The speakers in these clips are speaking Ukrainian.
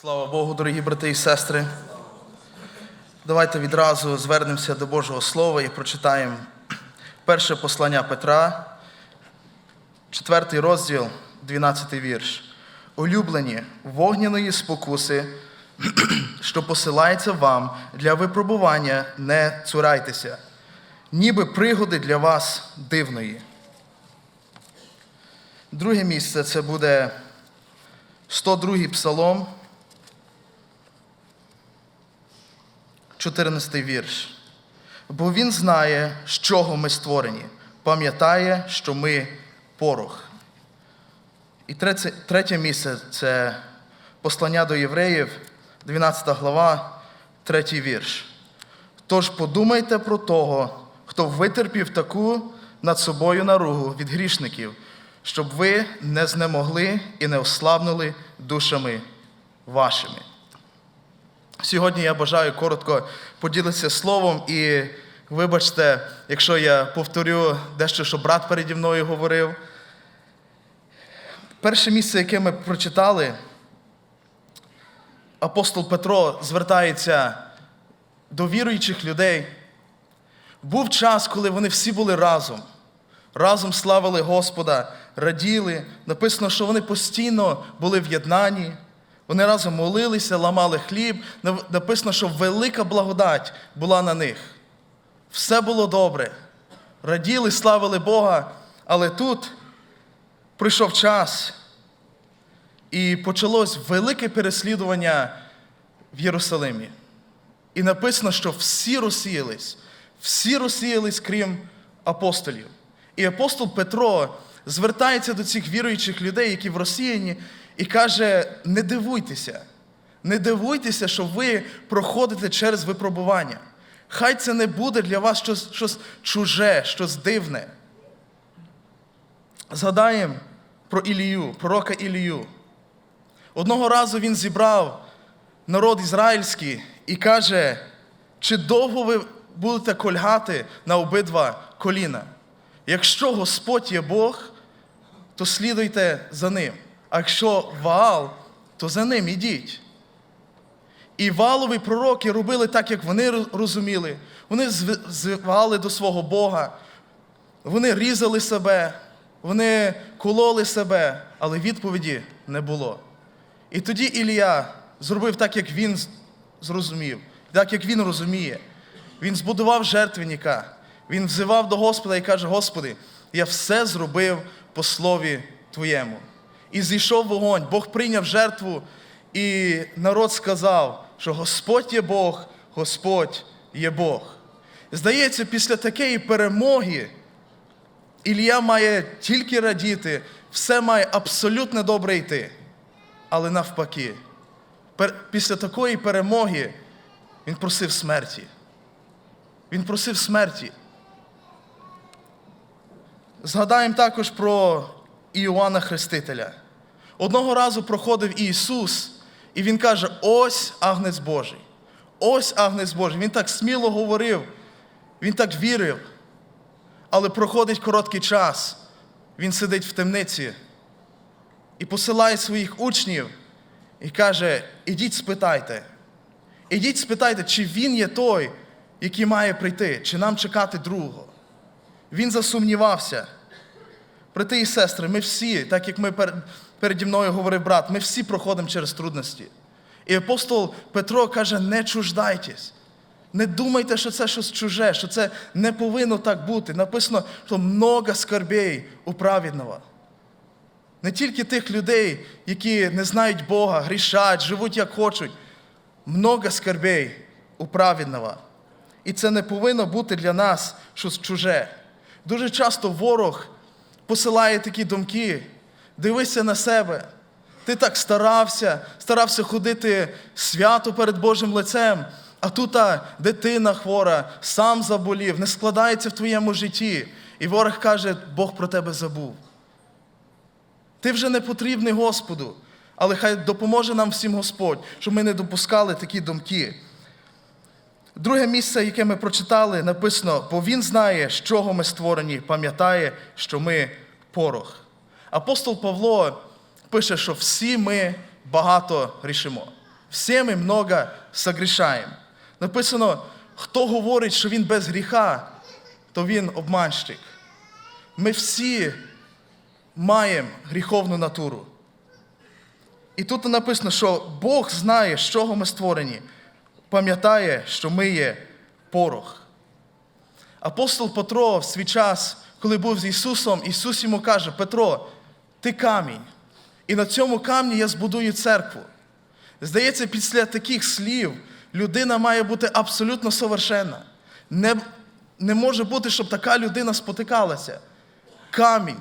Слава Богу, дорогі брати і сестри. Давайте відразу звернемося до Божого Слова і прочитаємо перше послання Петра, четвертий розділ, 12 вірш. Улюблені вогняної спокуси, що посилається вам для випробування, не цурайтеся, ніби пригоди для вас дивної. Друге місце це буде 102 псалом, 14 вірш. Бо він знає, з чого ми створені, пам'ятає, що ми порох. І третє, третє місце це послання до євреїв, 12 глава, 3 вірш. Тож подумайте про того, хто витерпів таку над собою наругу від грішників, щоб ви не знемогли і не ослабнули душами вашими. Сьогодні я бажаю коротко поділитися словом і вибачте, якщо я повторю дещо, що брат переді мною говорив. Перше місце, яке ми прочитали, апостол Петро звертається до віруючих людей. Був час, коли вони всі були разом, разом славили Господа, раділи. Написано, що вони постійно були в єднанні. Вони разом молилися, ламали хліб. Написано, що велика благодать була на них. Все було добре. Раділи, славили Бога. Але тут прийшов час, і почалось велике переслідування в Єрусалимі. І написано, що всі розсіялись, всі розсіялись, крім апостолів. І апостол Петро звертається до цих віруючих людей, які в розсіяні, і каже: не дивуйтеся, не дивуйтеся, що ви проходите через випробування. Хай це не буде для вас щось, щось чуже, щось дивне. Згадаємо про Ілію, пророка Ілію. Одного разу він зібрав народ ізраїльський і каже, чи довго ви будете кольгати на обидва коліна? Якщо Господь є Бог, то слідуйте за ним. А якщо Ваал, то за ним ідіть. І валові пророки робили так, як вони розуміли. Вони звали до свого Бога, вони різали себе, вони кололи себе, але відповіді не було. І тоді Ілія зробив так, як він зрозумів, так, як він розуміє. Він збудував жертвенника, він взивав до Господа і каже: Господи, я все зробив по слові Твоєму. І зійшов вогонь, Бог прийняв жертву, і народ сказав, що Господь є Бог, Господь є Бог. Здається, після такої перемоги Ілля має тільки радіти, все має абсолютно добре йти. Але навпаки, після такої перемоги він просив смерті. Він просив смерті. Згадаємо також про Іоанна Хрестителя. Одного разу проходив Ісус, і Він каже: ось Агнець Божий. Ось Агнець Божий. Він так сміло говорив, він так вірив. Але проходить короткий час, він сидить в темниці і посилає своїх учнів і каже: ідіть спитайте. Ідіть спитайте, чи він є той, який має прийти, чи нам чекати другого. Він засумнівався. Брати і сестри, ми всі, так як ми переді мною говорив брат, ми всі проходимо через трудності. І апостол Петро каже: не чуждайтесь. Не думайте, що це щось чуже, що це не повинно так бути. Написано, що много скорбей у праведного. Не тільки тих людей, які не знають Бога, грішать, живуть як хочуть. Много скорбей у праведного. І це не повинно бути для нас щось чуже. Дуже часто ворог посилає такі думки. Дивися на себе. Ти так старався, старався ходити свято перед Божим лицем, а тут дитина хвора, сам заболів, не складається в твоєму житті. І ворог каже, Бог про тебе забув. Ти вже не потрібний Господу, але хай допоможе нам всім Господь, щоб ми не допускали такі думки. Друге місце, яке ми прочитали, написано, бо Він знає, з чого ми створені, пам'ятає, що ми порох. Апостол Павло пише, що всі ми багато грішимо. Всі ми много согрішаємо. Написано, хто говорить, що він без гріха, то він обманщик. Ми всі маємо гріховну натуру. І тут написано, що Бог знає, з чого ми створені, пам'ятає, що ми є порох. Апостол Петро в свій час, коли був з Ісусом, Ісус йому каже: Петро, ти камінь, і на цьому камні я збудую церкву. Здається, після таких слів людина має бути абсолютно совершенна. Не, не може бути, щоб така людина спотикалася. Камінь.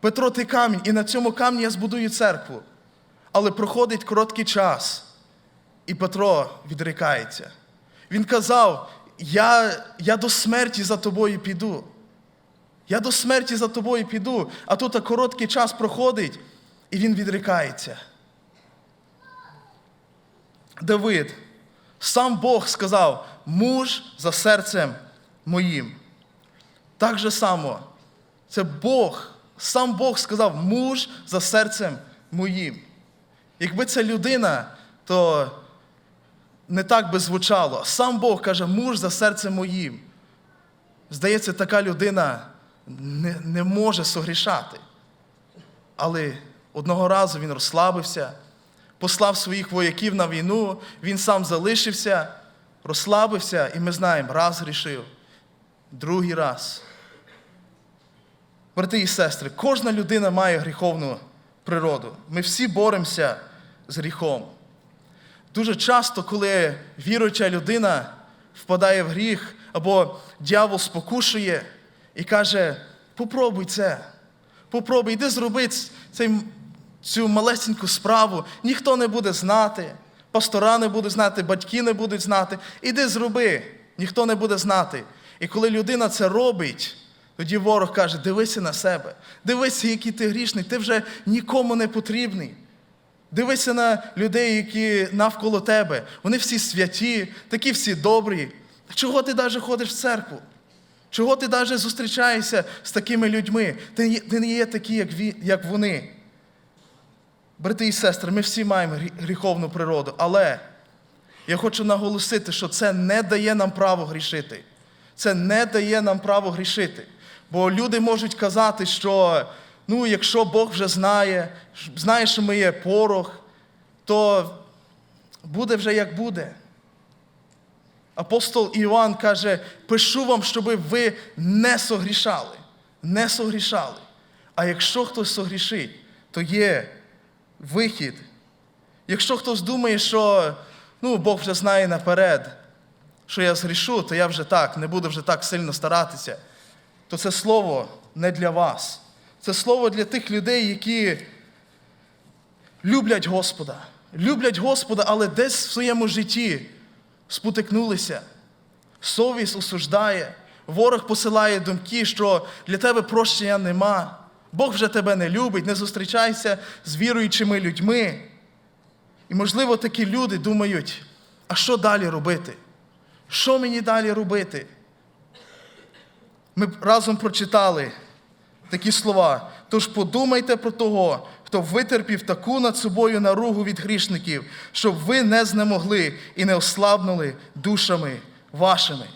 Петро, ти камінь, і на цьому камні я збудую церкву. Але проходить короткий час, і Петро відрікається. Він казав: я, я до смерті за тобою піду. Я до смерті за тобою піду, а тут короткий час проходить, і він відрікається. Давид, сам Бог сказав, муж за серцем моїм. Так же само, це Бог, сам Бог сказав, муж за серцем моїм. Якби це людина, то не так би звучало. Сам Бог каже, муж за серцем моїм. Здається, така людина не, не може согрішати. Але одного разу він розслабився, послав своїх вояків на війну, він сам залишився, розслабився, і ми знаємо, раз грішив, другий раз. Брати і сестри, кожна людина має гріховну природу. Ми всі боремося з гріхом. Дуже часто, коли віруюча людина впадає в гріх, або дьявол спокушує і каже: попробуй це, попробуй, йди зроби цю малесеньку справу, ніхто не буде знати, пастора не будуть знати, батьки не будуть знати. Іди зроби, ніхто не буде знати. І коли людина це робить, тоді ворог каже: дивися на себе, дивися, який ти грішний, ти вже нікому не потрібний. Дивися на людей, які навколо тебе. Вони всі святі, такі всі добрі. Чого ти навіть ходиш в церкву? Чого ти навіть зустрічаєшся з такими людьми? Ти, ти не є такий, як, ві- як вони. Брати і сестри, ми всі маємо гріховну природу, але я хочу наголосити, що це не дає нам право грішити. Це не дає нам право грішити. Бо люди можуть казати, що ну, якщо Бог вже знає, знає, що ми є порох, то буде вже як буде. Апостол Іоанн каже: пишу вам, щоб ви не согрішали. Не согрішали. А якщо хтось согрішить, то є вихід. Якщо хтось думає, що ну, Бог вже знає наперед, що я згрішу, то я вже так, не буду вже так сильно старатися, то це слово не для вас. Це слово для тих людей, які люблять Господа. Люблять Господа, але десь в своєму житті спотикнулися. Совість осуждає, ворог посилає думки, що для тебе прощення нема. Бог вже тебе не любить, не зустрічайся з віруючими людьми. І, можливо, такі люди думають, а що далі робити? Що мені далі робити? Ми разом прочитали такі слова. Тож подумайте про того, хто витерпів таку над собою наругу від грішників, щоб ви не знемогли і не ослабнули душами вашими.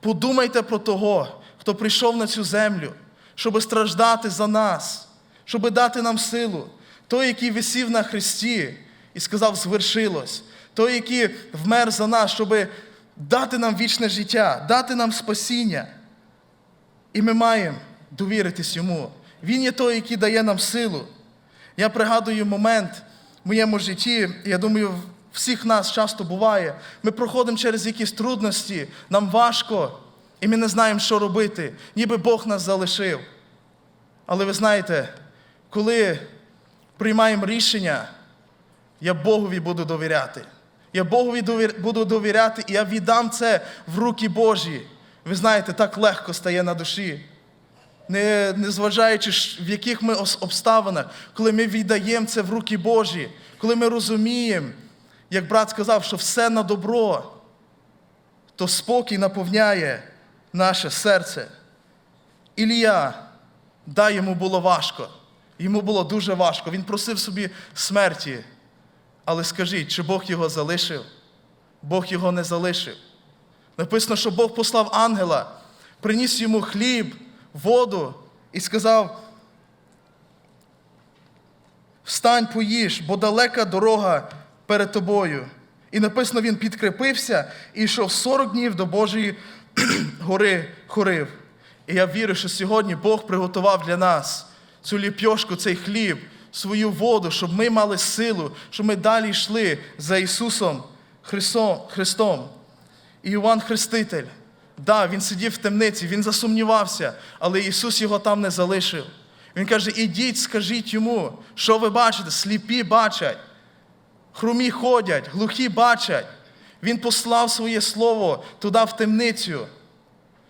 Подумайте про того, хто прийшов на цю землю, щоб страждати за нас, щоб дати нам силу. Той, який висів на хресті і сказав, звершилось. Той, який вмер за нас, щоб дати нам вічне життя, дати нам спасіння. І ми маємо довіритись йому. Він є той, який дає нам силу. Я пригадую момент в моєму житті, я думаю, всіх нас часто буває. Ми проходимо через якісь трудності, нам важко, і ми не знаємо, що робити, ніби Бог нас залишив. Але ви знаєте, коли приймаємо рішення, я Богові буду довіряти. Я Богові буду довіряти, і я віддам це в руки Божі. Ви знаєте, так легко стає на душі. Не, не зважаючи, в яких ми обставинах, коли ми віддаємо це в руки Божі, коли ми розуміємо, як брат сказав, що все на добро, то спокій наповняє наше серце. Ілія, да, йому було важко. Йому було дуже важко. Він просив собі смерті. Але скажіть, чи Бог його залишив? Бог його не залишив. Написано, що Бог послав ангела, приніс йому хліб, воду і сказав: Встань, поїж, бо далека дорога перед тобою. І написано, він підкріпився і йшов 40 днів до Божої гори хорив. І я вірю, що сьогодні Бог приготував для нас цю ліпьошку, цей хліб, свою воду, щоб ми мали силу, щоб ми далі йшли за Ісусом Христом. І Іван Хреститель, да, він сидів в темниці, він засумнівався, але Ісус його там не залишив. Він каже: ідіть, скажіть йому, що ви бачите, сліпі бачать, хрумі ходять, глухі бачать. Він послав своє слово туди в темницю,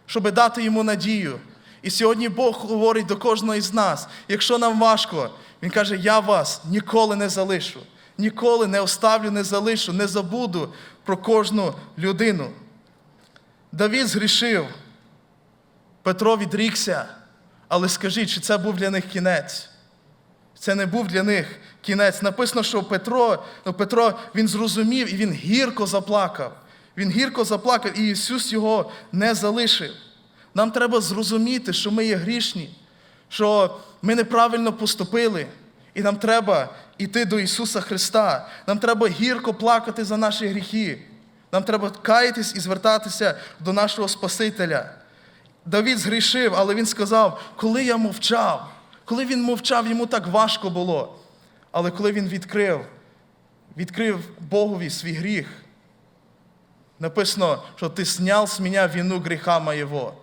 щоб дати йому надію. І сьогодні Бог говорить до кожного із нас, якщо нам важко, Він каже, я вас ніколи не залишу, ніколи не оставлю, не залишу, не забуду про кожну людину. Давід згрішив, Петро відрікся, але скажіть, чи це був для них кінець? Це не був для них кінець. Написано, що Петро, ну, Петро він зрозумів і він гірко заплакав. Він гірко заплакав, і Ісус його не залишив. Нам треба зрозуміти, що ми є грішні, що ми неправильно поступили, і нам треба йти до Ісуса Христа. Нам треба гірко плакати за наші гріхи. Нам треба каятись і звертатися до нашого Спасителя. Давід згрішив, але він сказав, коли я мовчав, коли він мовчав, йому так важко було. Але коли він відкрив, відкрив Богові свій гріх, написано, що ти сняв з мене вину гріха моєго.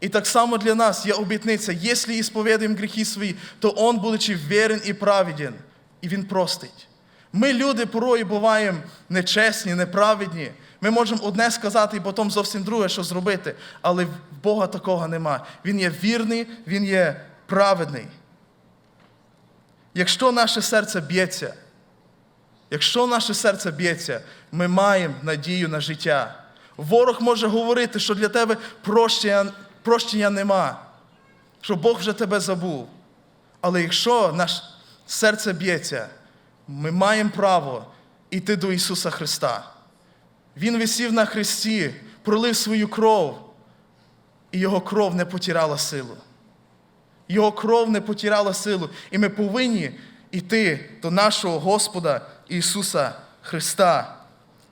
І так само для нас є обітниця, якщо ісповідаємо гріхи свої, то Он, будучи вірен і праведен, і Він простить. Ми, люди, порою буваємо нечесні, неправедні. Ми можемо одне сказати і потім зовсім друге, що зробити. Але в Бога такого нема. Він є вірний, Він є праведний. Якщо наше серце б'ється, якщо наше серце б'ється, ми маємо надію на життя. Ворог може говорити, що для тебе прощення, прощення нема, що Бог вже тебе забув. Але якщо наше серце б'ється, ми маємо право йти до Ісуса Христа. Він висів на хресті, пролив свою кров, і Його кров не потірала силу. Його кров не потірала силу. І ми повинні йти до нашого Господа Ісуса Христа.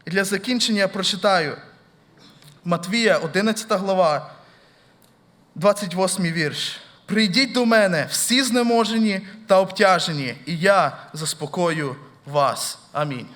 І для закінчення я прочитаю Матвія, 11 глава, 28 вірш. Прийдіть до мене всі знеможені та обтяжені, і я заспокою вас. Амінь.